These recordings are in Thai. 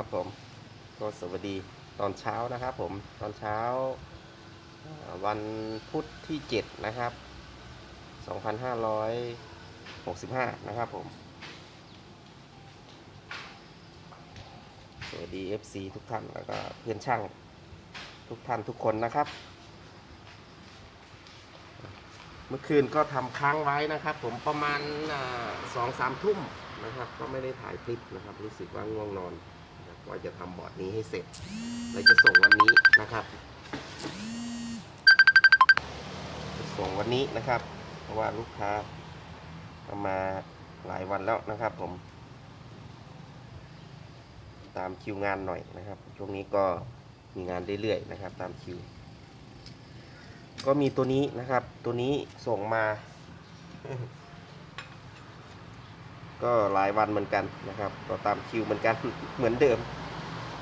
ครับผมก็สวัสดีตอนเช้านะครับผมตอนเช้าวันพุธที่7นะครับ 2565 นะครับผม สวัสดี FC ทุกท่านแล้วก็เพื่อนช่างทุกท่านทุกคนนะครับ เมื่อคืนก็ทำค้างไว้นะครับ ผมประมาณสองสามทุ่มนะครับ ก็ไม่ได้ถ่ายคลิปนะครับ รู้สึกว่าง่วงนอน ว่าจะทำบอร์ดนี้ให้เสร็จเราจะส่งวันนี้นะครับ ส่งวันนี้นะครับ เพราะว่าลูกค้าเอามาหลายวันแล้วนะครับผม ตามคิวงานหน่อยนะครับ ช่วงนี้ก็มีงานเรื่อยๆนะครับ ตามคิว ก็มีตัวนี้นะครับ ตัวนี้ส่งมา ก็หลายวันเหมือนกันนะครับ ก็ตามคิวเหมือนกัน เหมือนเดิม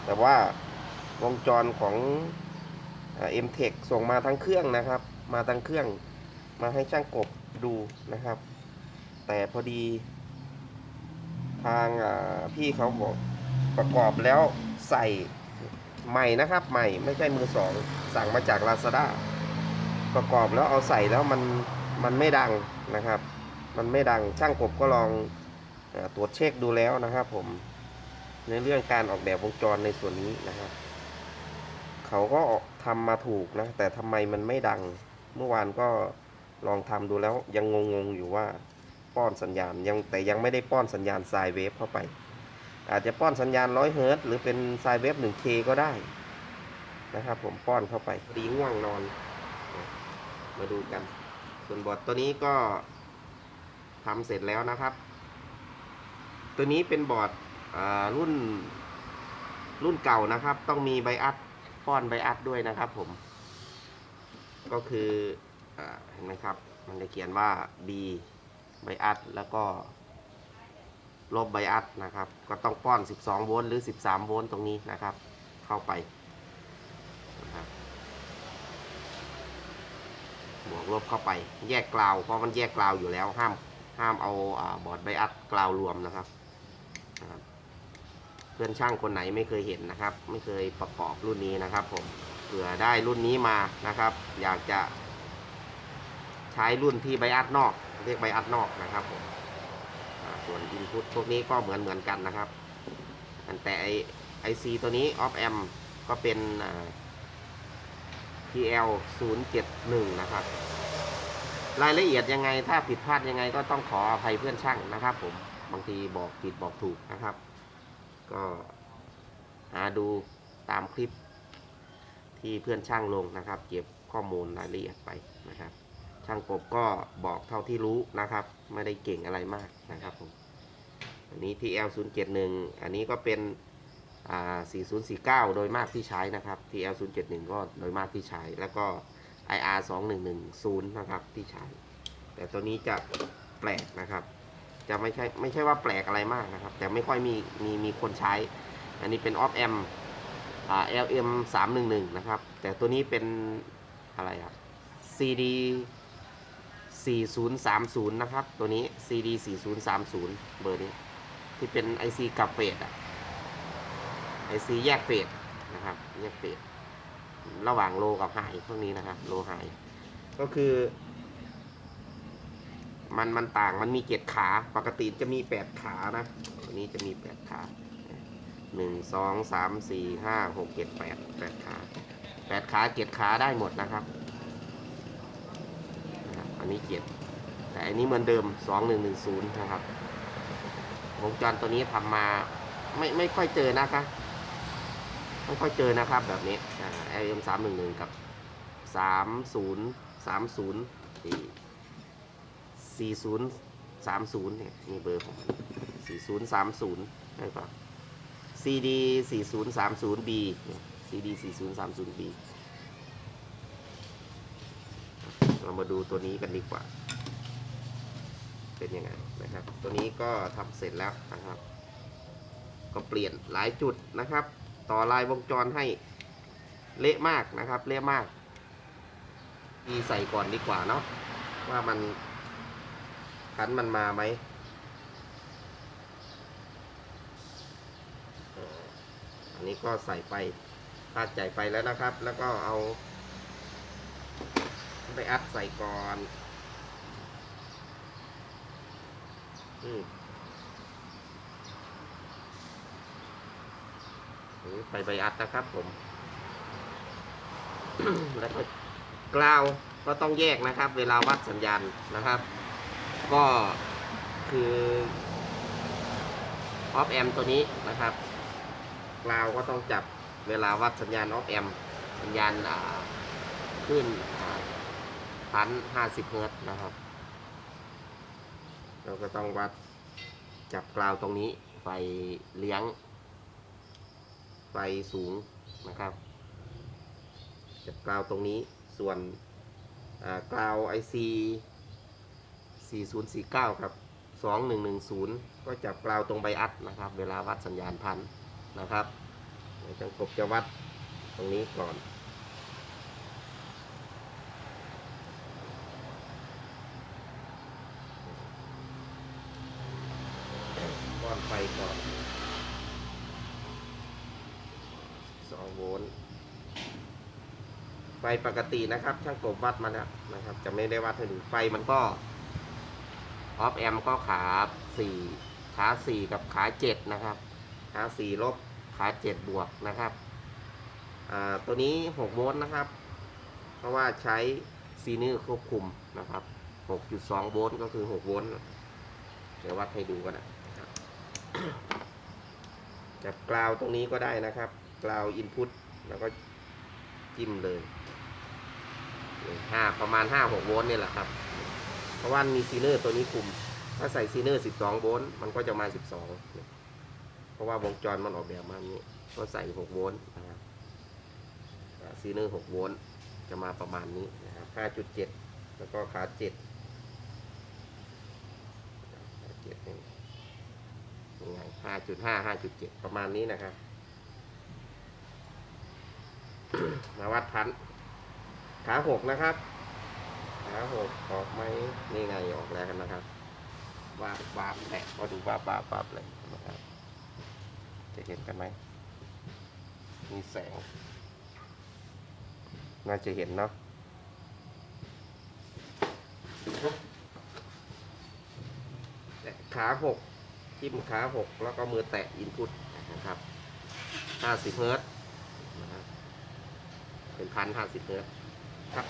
แต่ว่าวงจรของเอ็มเทคส่งมาทั้งเครื่องนะครับ มาทั้งเครื่องมาให้ช่างกบดูนะครับ แต่พอดี ทางพี่เขาบอกประกอบแล้วใส่ใหม่นะครับ ใหม่ไม่ใช่มือสอง สั่งมาจาก Lazada ประกอบแล้วเอาใส่แล้วมันมันไม่ดังนะครับ มันไม่ดังช่างกบก็ลอง ตรวจเช็คดูแล้วนะครับผมในเรื่องการออกแบบวงจรในส่วนนี้นะครับ เขาก็ทำมาถูกนะ แต่ทำไมมันไม่ดัง เมื่อวานก็ลองทำดูแล้วยังงงๆอยู่ว่าป้อนสัญญาณยังแต่ยังไม่ได้ป้อนสัญญาณไซเวฟเข้าไป อาจจะป้อนสัญญาณ 100 เฮิร์ตหรือเป็นไซเวฟ 1K ก็ได้นะครับผมป้อนเข้าไปดีง่วงนอน มาดูกัน ส่วนบอร์ดตัวนี้ก็ทำเสร็จแล้วนะครับ ตัวนี้เป็นบอร์ดรุ่นรุ่นเก่านะครับ ต้องมีไบอัดป้อนไบอัดด้วยนะครับผม ก็คืออเห็นไหมครับ มันจะเขียนว่า B ไบอัดแล้วก็ ลบไบอัดนะครับ ก็ต้องป้อน 12 โวลต์หรือ 13 โวลต์ตรงนี้นะครับ เข้าไปนะครับบวกลบเข้าไป แยกกราวเพราะมันแยกกราวอยู่แล้วห้ามห้ามเอาอบอร์ดไบอัดกราวรวมนะครับ เพื่อนช่างคนไหนไม่เคยเห็นนะครับ ไม่เคยประกอบรุ่นนี้นะครับผมเผื่อได้รุ่นนี้มานะครับ อยากจะใช้รุ่นที่ไบอัดนอก เรียกไบอัดนอกนะครับผมส่วนอินพุตพวกนี้ก็เหมือนเหมือนกันนะครับแต่ไอไอซีตัวนี้ออฟแอมก็เป็นอ่า PL 0 7 1นะครับ รายละเอียดยังไงถ้าผิดพลาดยังไงก็ต้องขออภัยเพื่อนช่างนะครับผม บางทีบอกผิดบอกถูกนะครับ ก็หาดูตามคลิปที่เพื่อนช่างลงนะครับ เก็บข้อมูลรายละเอียดไปนะครับ ช่างกบก็บอกเท่าที่รู้นะครับ ไม่ได้เก่งอะไรมากนะครับผมอันนี้ TL 0 7 1 อันนี้ก็เป็นอ่า4049 โดยมากที่ใช้นะครับ TL 0 7 1 ก็โดยมากที่ใช้ แล้วก็ IR 2110 นะครับที่ใช้ แต่ตัวนี้จะแปลกนะครับ จะไม่ใช่ไม่ใช่ว่าแปลกอะไรมากนะครับ แต่ไม่ค่อยมีมีมีคนใช้ อันนี้เป็น off amp อ่า LM 311 นะครับ แต่ตัวนี้เป็นอะไรอะ CD 4030 นะครับ ตัวนี้ CD 4030 เบอร์นี้ ที่เป็น IC กับเฟสอะ IC แยกเฟสนะครับ แยกเฟสระหว่างโลกับไฮพวกนี้นะครับ โลไฮก็คือ มันมันต่างมันมีเจ็ดขา ปกติจะมีแปดขานะตัวนี้จะมีแปดขาหนึ่งสองสามสี่ห้าหกเจ็ดแปดแปดขาแปดขาเจ็ดขาได้หมดนะครับ อันนี้เจ็ดแต่อันนี้เหมือนเดิมสองหนึ่งหนึ่งศูนย์นะครับวงจรตัวนี้ทำมา ไม่ไม่ค่อยเจอนะคะไม่ค่อยเจอนะครับแบบนี้อ่า LM สามหนึ่งหนึ่งกับสามศูนย์สามศูนย์สี่ สี่ศูนย์สามศูนย์เนี่ยนี่เบอร์ของมันสี่ศูนย์สามศูนย์แล้วก็ CD สี่ศูนย์สามศูนย์ B CD สี่ศูนย์สามศูนย์ B เรามาดูตัวนี้กันดีกว่า เป็นยังไงนะครับ ตัวนี้ก็ทำเสร็จแล้วนะครับ ก็เปลี่ยนหลายจุดนะครับ ต่อลายวงจรให้เละมากนะครับ เละมากมีใส่ก่อนดีกว่าเนาะว่ามัน คันมันมาไหมอันนี้ก็ใส่ไปคาดจ่ไฟแล้วนะครับ แล้วก็เอา ไปอัดใส่ก่อนอืมไฟใบอัดนะครับผม แล้วก็กราวก็ต้องแยกนะครับ เวลาวัดสัญญาณนะครับ ก็คือออฟแอมตัวนี้นะครับกราวก็ต้องจับเวลาวัดสัญญาณออฟแอมสัญญาณขึ้นพันห้าสิบเฮิร์ตนะครับ เราก็ต้องวัดจับกราวตรงนี้ไฟเลี้ยง ไฟสูงนะครับ จับกราวตรงนี้ส่วนอ่ากราว IC 4049 ครับ 2110 ก็จับกราวตรงใบอัดนะครับ เวลาวัดสัญญาณพันนะครับเดี๋ยวจังกบจะวัดตรงนี้ก่อนก้อนไฟก่อน2โวลต์ไฟปกตินะครับ ช่างกบวัดมาแล้วนะครับ จะไม่ได้วัดให้ดูไฟมันก็ ออฟแอมก็ขาสี่ขาสี่กับขาเจ็ดนะครับขาสี่ลบขาเจ็ดบวกนะครับตัวนี้หกโวลต์นะครับ เพราะว่าใช้ซีเนอร์ควบคุมนะครับหกจุดสองโวลต์ก็คือหกโวลต์เดี๋ยววัดให้ดูกันนะครับจับกราวตรงนี้ก็ได้นะครับกราวอินพุตแล้วก็จิ้มเลยห้าประมาณห้าหกโวลต์นี่แหละครับ ราะว่ามีซีเนอร์ตัวนี้คุม ถ้าใส่ซีเนอร์สิบสองโวลต์มันก็จะมาสิบสองเพราะว่าวงจรมันออกแบบมาอย่างนี้ก็ใส่หกโวลต์นะครับซีเนอร์หกโวลต์จะมาประมาณนี้นะครับห้าจุดเจ็ดแล้วก็ขาเจ็ดขาเจ็ดนี่ยังไงห้าจุดห้าห้าจุดเจ็ดประมาณนี้นะครับ มาวัดพันขาหกนะครับ ขาหกออกไหมนี่ไงออกแล้วนะครับวาบวาบแหละมาดูวาบวาบวาบเลยนะครับจะเห็นกันไหมมีแสง น่าจะเห็นเนาะแตะขาหกจิ้มขาหกแล้วก็มือแตะอินพุตนะครับห้าสิบเฮิร์ตซ์นะครับเป็นพันห้าสิบเฮิร์ตซ์ครับ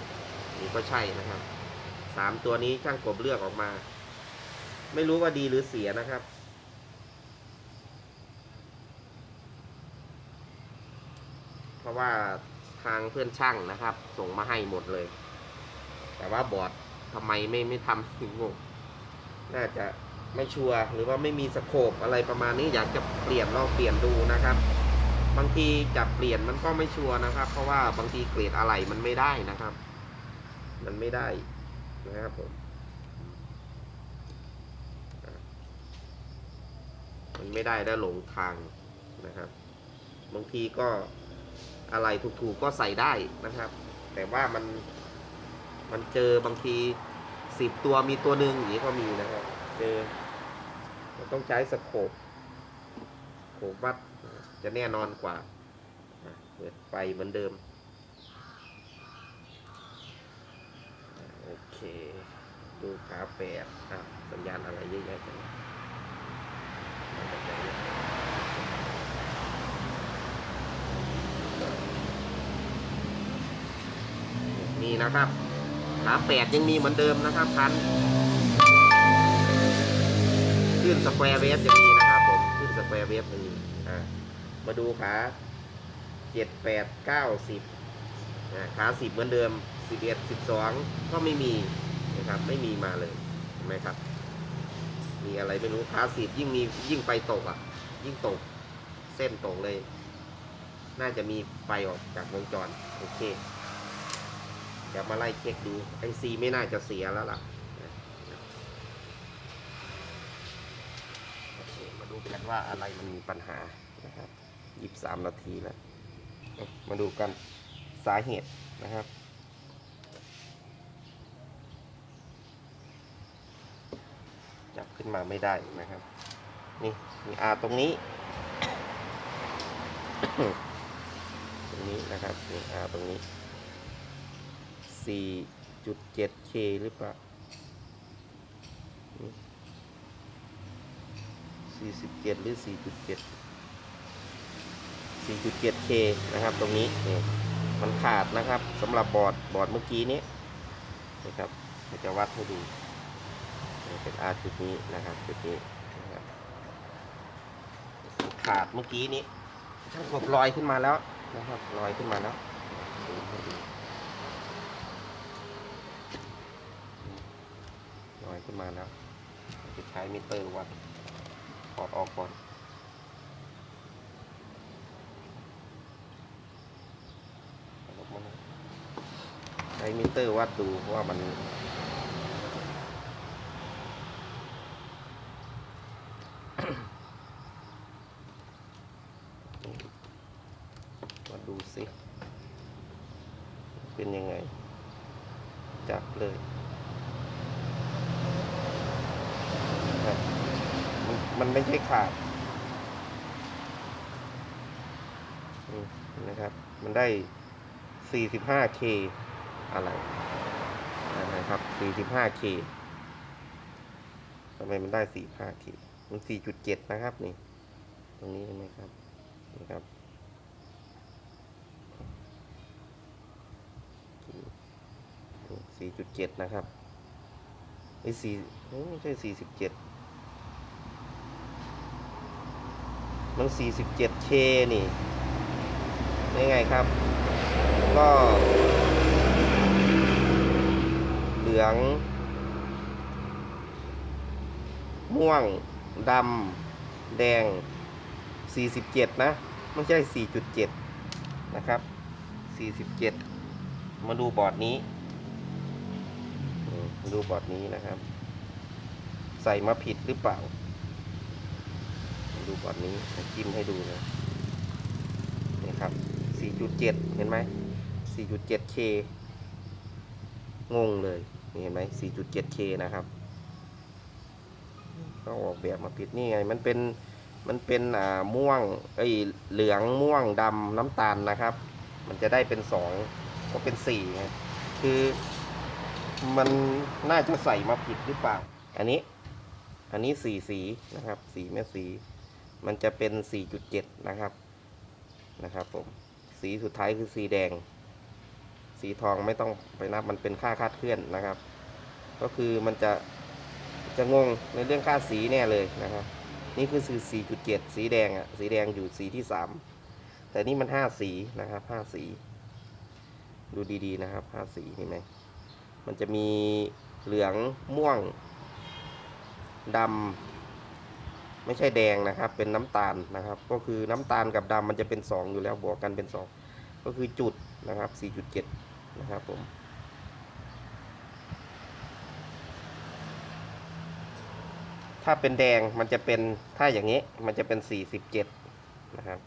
นี่ก็ใช่นะครับ สามตัวนี้ช่างกบเลือกออกมา ไม่รู้ว่าดีหรือเสียนะครับ เพราะว่าทางเพื่อนช่างนะครับ ส่งมาให้หมดเลย แต่ว่าบอร์ดทำไมไม่ไม่ทำถึงงงน่าจะไม่ชัวร์หรือว่าไม่มีสโคปอะไรประมาณนี้อยากจะเปลี่ยนลองเปลี่ยนดูนะครับ บางทีจับเปลี่ยนมันก็ไม่ชัวร์นะครับ เพราะว่าบางทีเกรดอะไรมันไม่ได้นะครับ มันไม่ได้ นะครับผมมันไม่ได้แล้วหลงทางนะครับ บางทีก็อะไรถูกๆก็ใส่ได้นะครับ แต่ว่ามันมันเจอบางทีสิบตัวมีตัวหนึ่งอย่างนี้ก็มีนะครับ เจอมันต้องใช้สโคปโคปวัดจะแน่นอนกว่าเปิดไฟเหมือนเดิม โอ เค ดูขาแปดอะสัญญาณอะไรเยอะแยะจังมาจากไหนเนี่ยนี่นะครับขาแปดยังมีเหมือนเดิมนะครับพันขึ้นสแควร์เวฟยังมีนะครับผมขึ้นสแควร์เวฟยังมีอ่ามาดูขาเจ็ดแปดเก้าสิบขาสิบเหมือนเดิม สิบเอ็ดสิบสองก็ไม่มีนะครับไม่มีมาเลยเห็นไหมครับ มีอะไรไม่รู้ขาสิบยิ่งมียิ่งไปตกอะ ยิ่งตกเส้นตกเลย น่าจะมีไฟออกจากวงจรโอเคเดี๋ยวมาไล่เช็คดูไอซีไม่น่าจะเสียแล้วล่ะโอเคมาดูกันว่าอะไรมันมีปัญหานะครับยี่สิบสามนาทีแล้วมาดูกันสาเหตุนะครับ จับ ขึ้นมาไม่ได้นะครับ นี่มีอาตรงนี้ ตรงนี้นะครับนี่อ่าตรงนี้ 4.7K หรือเปล่านี่47 หรือ 4.7 4.7K นะครับ ตรงนี้นี่มันขาดนะครับสำหรับ บอร์ดบอร์ดเมื่อกี้นี้นะครับเราจะวัดให้ดี เป็น R จุดนี้นะครับจุดนี้นะครับขาดเมื่อกี้นี้ช่างกบลอยขึ้นมาแล้วนะครับลอยขึ้นมาแล้วลอยขึ้นมาแล้วจะใช้มิเตอร์วัดถอดออกก่อนใช้มิเตอร์วัดดูว่ามัน มาดูสิ เป็นยังไง จับเลยมันมันไม่ใช่ขาดนะครับ มันได้ 45K อะไรนะครับ 45K ทำไมมันได้ 45K มัน 4.7 นะครับนี่ ตรงนี้เห็นไหมครับนี่ครับ สี่จุดเจ็ดนะครับไอ้สี่ไม่ใช่สี่สิบเจ็ดมันสี่สิบเจ็ดเคนี่ยังไงครับ ก็ เหลือง ม่วง ดำ แดง 47 นะ ไม่ใช่ 4.7 นะครับ 47 มาดูบอร์ดนี้ ดูบอร์ดนี้นะครับ ใส่มาผิดหรือเปล่า ดูบอร์ดนี้จิ้มให้ดูนะนี่ครับ 4.7 เห็นไหม 4.7K งงเลย เห็นไหม 4.7K นะครับก็ออกแบบมาผิดนี่ไง มันเป็นมันเป็นอ่าม่วงเอ้เหลืองม่วงดำน้ำตาลนะครับ มันจะได้เป็นสองก็เป็นสี่ไงคือ มันน่าจะใส่มาผิดหรือเปล่า อันนี้ อันนี้สี่สีนะครับ สีแม่สี มันจะเป็น 4.7 นะครับ นะครับผม สีสุดท้ายคือสีแดง สีทองไม่ต้องไปนับ มันเป็นค่าคาดเคลื่อนนะครับ ก็คือมันจะ จะงงในเรื่องค่าสีแน่เลยนะครับ นี่คือสี4.7 สีแดงอะ สีแดงอยู่สีที่ 3 แต่นี่มัน 5 สีนะครับ 5 สี ดูดีๆนะครับ 5 สีเห็นไหม มันจะมีเหลืองม่วงดำไม่ใช่แดงนะครับ เป็นน้ำตาลนะครับ ก็คือน้ำตาลกับดำมันจะเป็น 2 อยู่แล้วบวกกันเป็น 2 ก็คือจุดนะครับ 4.7 นะครับผมถ้าเป็นแดงมันจะเป็นถ้าอย่างนี้มันจะเป็น 47 นะครับ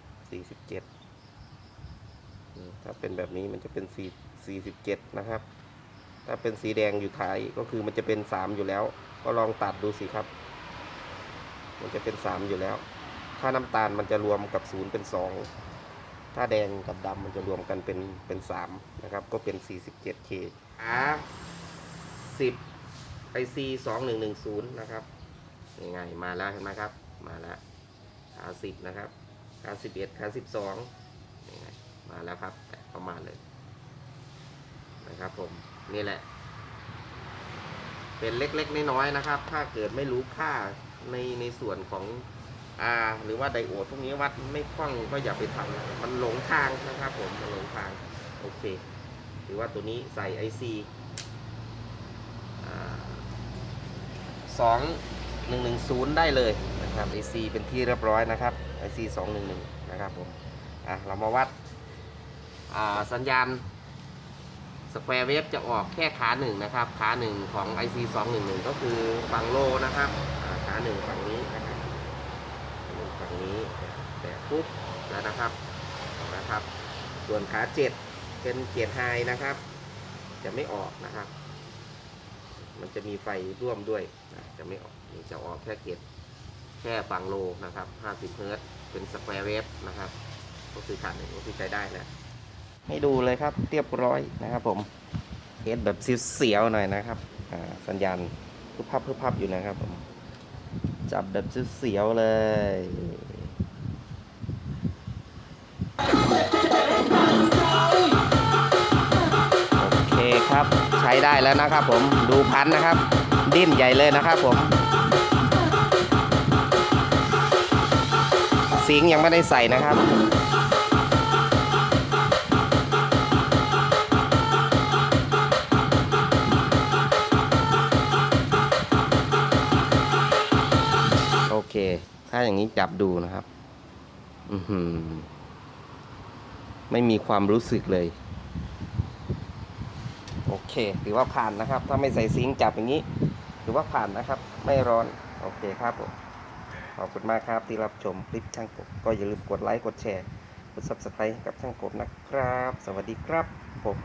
47 ถ้าเป็นแบบนี้มันจะเป็น 4 47 นะครับ ถ้าเป็นสีแดงอยู่ท้ายก็คือมันจะเป็น3อยู่แล้ว ก็ลองตัดดูสิครับ มันจะเป็น3อยู่แล้ว ถ้าน้ำตาลมันจะรวมกับ0เป็น2ถ้าแดงกับดำมันจะรวมกันเป็นเป็น3นะครับ ก็เป็น 47K R 10 IC 2110นะครับยังไงมาแล้วเห็นไหมครับ มาแล้วขาสิบนะครับขาสิบเอ็ดขาสิบสองยังไงมาแล้วครับ ประมาณเลย นะครับผมนี่แหละ เป็นเล็กๆน้อยๆนะครับ ถ้าเกิดไม่รู้ค่าในในส่วนของ R หรือว่าไดโอดพวกนี้วัดไม่คล่องก็อย่าไปทำมันหลงทางนะครับ ผมมันหลงทางโอเคหรือว่าตัวนี้ใส่ IC อ่าสอง110 ได้เลยนะครับ IC เป็นที่เรียบร้อยนะครับ IC 211 นะครับผมอะเรามาวัดอ่าสัญญาณ สแควร์เวฟจะออกแค่ขาหนึ่งนะครับ ขาหนึ่งของ IC 211ก็คือฝั่งโลนะครับขาหนึ่งฝั่งนี้นะครับฝั่งนี้แต่ปุ๊บแล้วนะครับนะครับ ส่วนขาเจ็ดเป็นเกียร์ไฮนะครับ จะไม่ออกนะครับ มันจะมีไฟร่วมด้วยนะจะไม่ออกนี่จะออกแค่เกตแค่ฝั่งโลนะครับ 50 เฮิร์ตเป็นสแควร์เวฟนะครับ ก็คือขาหนึ่งก็คือใช้ได้นะ ให้ดูเลยครับเรียบร้อยนะครับผมเทสแบบเสียวๆหน่อยนะครับสัญญาณพึบพับพึบพับอยู่นะครับผมจับแบบเสียวๆเลยโอเคครับใช้ได้แล้วนะครับผมดูพันนะครับ ดิ้นใหญ่เลยนะครับผมสิงยังไม่ได้ใส่นะครับ ถ้าอย่างนี้จับดูนะครับ อืไม่มีความรู้สึกเลย โอเค ถือว่าผ่านนะครับ ถ้าไม่ใส่ซิงจับอย่างนี้ ถือว่าผ่านนะครับ ไม่ร้อน โอเคครับผมขอบคุณมากครับที่รับชมคลิปช่างกบ ก็อย่าลืมกดไลค์ กดแชร์ กด subscribe กับช่างกบนะครับ สวัสดีครับผม